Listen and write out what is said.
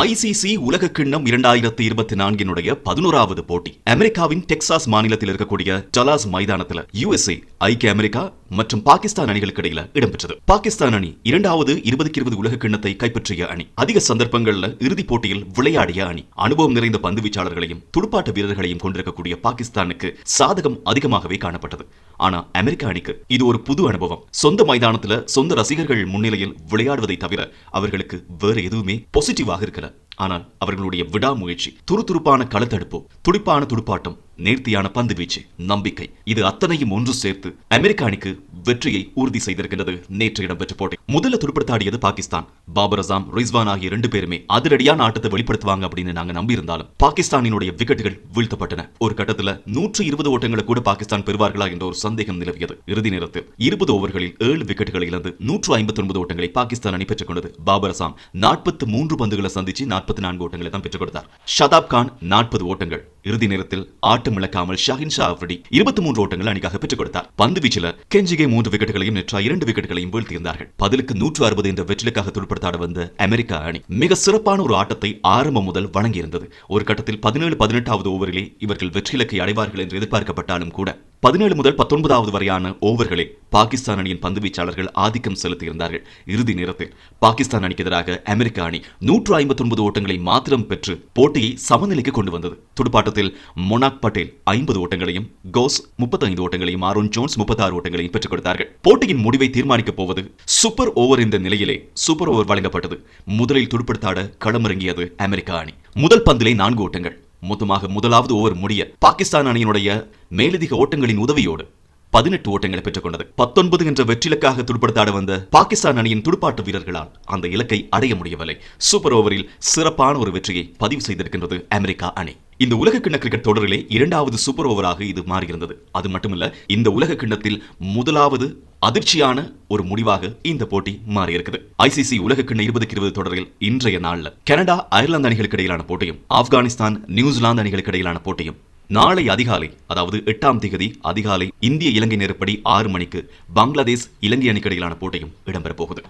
ICC உலக கிண்ணம் இரண்டாயிரத்தி இருபத்தி நான்கினுடைய பதினோராவது போட்டி. அமெரிக்காவின் டெக்சாஸ் மாநிலத்தில் இருக்கக்கூடிய டலாஸ் மைதானத்தில் யுஎஸ்ஏ ஐக்கிய அமெரிக்கா மற்றும் பாகிஸ்தான் அணிகளுக்கு இடையில இடம்பெற்றது. பாகிஸ்தான் அணி இரண்டாவது இருபதுக்கு இருபது உலக கிண்ணத்தை கைப்பற்றிய அணி. அதிக சந்தர்ப்பங்கள்ல இறுதிப் போட்டியில் விளையாடிய அணி. அனுபவம் நிறைந்த பந்து வீச்சாளர்களையும் துடுப்பாட்ட வீரர்களையும் கொண்டிருக்கக்கூடிய பாகிஸ்தானுக்கு சாதகம் அதிகமாகவே காணப்பட்டது. ஆனா அமெரிக்க அணிக்கு இது ஒரு புது அனுபவம். சொந்த மைதானத்துல சொந்த ரசிகர்கள் முன்னிலையில் விளையாடுவதை தவிர அவர்களுக்கு வேற எதுவுமே பாசிட்டிவாக இருக்கல. ஆனால் அவர்களுடைய விடாமுயற்சி துருதுருப்பான களத்தடுப்பு துடிப்பான துடுப்பாட்டம் நேர்த்தியான பந்து வீச்சு நம்பிக்கை. இது அத்தனையும் ஒன்று சேர்த்து அமெரிக்க அணிக்கு வெற்றியை உறுதி செய்திருக்கின்றது. நேற்று இடம்பெற்ற போட்டி. முதல்ல துடுப்படுத்தாடியது பாகிஸ்தான். பாபர் அசாம் ரிஸ்வான் ஆகிய ரெண்டு பேருமே அதிரடியான ஆட்டத்தை வெளிப்படுத்துவாங்க அப்படின்னு நாங்க நம்பியிருந்தாலும் பாகிஸ்தானினுடைய விக்கெட்டுகள் வீழ்த்தப்பட்டன. ஒரு கட்டத்தில் நூற்று இருபது ஓட்டங்களை கூட பாகிஸ்தான் பெறுவார்களா என்ற ஒரு சந்தேகம் நிலவியது. இறுதி நேரத்தில் இருபது ஓவர்களில் ஏழு விக்கெட்டுகளை இழந்து நூற்று ஐம்பத்தி ஒன்பது ஓட்டங்களை பாகிஸ்தான் அணி பெற்றுக் கொண்டது. பாபர் அசாம் நாற்பத்தி மூன்று பந்துகளை சந்திச்சு நாற்பத்தி நான்கு ஓட்டங்களை தான் பெற்றுக் கொடுத்தார். ஷதாப் கான் நாற்பது ஓட்டங்கள். இறுதி நேரத்தில் ஆட்டம் இழக்காமல் ஷாஹின் ஷா அஃப்ரிடி இருபத்தி மூன்று ஓட்டங்கள் அணிக்காக பெற்றுக் கொடுத்தார். பந்து வீச்சில கெஞ்சிகே மூன்று விக்கெட்டுகளையும் நெற்றா இரண்டு விக்கெட்டுகளையும் வீழ்த்தியிருந்தார்கள். பதிலுக்கு நூற்று அறுபது என்ற வெற்றிலுக்காக துடுப்படுத்தாட வந்த அமெரிக்கா அணி மிக சிறப்பான ஒரு ஆட்டத்தை ஆரம்பம் முதல் வழங்கியிருந்தது. ஒரு கட்டத்தில் பதினேழு பதினெட்டாவது ஓவரிலே இவர்கள் வெற்றிலக்கை அடைவார்கள் என்று எதிர்பார்க்கப்பட்டாலும் கூட பதினேழு முதல் பத்தொன்பதாவது வரையான ஓவர்களில் பாகிஸ்தான் அணியின் பந்து வீச்சாளர்கள் ஆதிக்கம் செலுத்தியிருந்தார்கள். இறுதி நேரத்தில் பாகிஸ்தான் அணிக்கு எதிராக அமெரிக்க அணி நூற்று ஐம்பத்தி ஒன்பது ஓட்டங்களை மாத்திரம் பெற்று போட்டியை சமநிலைக்கு கொண்டு வந்தது. துடுப்பாட்டத்தில் மொனாக் பட்டேல் ஐம்பது ஓட்டங்களையும் கோஸ் முப்பத்தைந்து ஓட்டங்களையும் ஆரோன் ஜோன்ஸ் முப்பத்தாறு ஓட்டங்களையும் பெற்றுக் கொடுத்தார்கள். போட்டியின் முடிவை தீர்மானிக்கப் போவது சூப்பர் ஓவர் இந்த நிலையிலே சூப்பர் ஓவர் வழங்கப்பட்டது. முதலில் துடுப்படுத்தாட களமிறங்கியது அமெரிக்கா அணி. முதல் பந்திலே நான்கு ஓட்டங்கள். மொத்தமாக முதலாவது ஓவர் முடிய பாகிஸ்தான் அணியினுடைய மேலதிக ஓட்டங்களின் உதவியோடு பதினெட்டு ஓட்டங்களை பெற்றுக் கொண்டது பத்தொன்பது என்ற வெற்றிலக்காக துடுப்படுத்தாட வந்த பாகிஸ்தான் அணியின் துடுப்பாட்ட வீரர்களால் அந்த இலக்கை அடைய முடியவில்லை. சூப்பர் ஓவரில் சிறப்பான ஒரு வெற்றியை பதிவு செய்திருக்கின்றது அமெரிக்கா அணி. இந்த உலக கிண்ண கிரிக்கெட் தொடரிலே இரண்டாவது சூப்பர் ஓவராக இது மாறியிருந்தது. அது மட்டுமல்ல இந்த உலக கிண்ணத்தில் முதலாவது அதிர்ச்சியான ஒரு முடிவாக இந்த போட்டி மாறியிருக்குது. ஐசிசி உலகக்கிண்ண இருபதுக்கு இருபது தொடரில் இன்றைய நாளில். கனடா அயர்லாந்து அணிகளுக்கு இடையிலான போட்டியும் ஆப்கானிஸ்தான் நியூசிலாந்து அணிகளுக்கு இடையிலான போட்டியும். நாளை அதிகாலை அதாவது எட்டாம் திகதி அதிகாலை இந்திய இலங்கை நேரப்படி ஆறு மணிக்கு பங்களாதேஷ் இலங்கை அணிக்கு இடையிலான போட்டியும் இடம்பெறப் போகுது.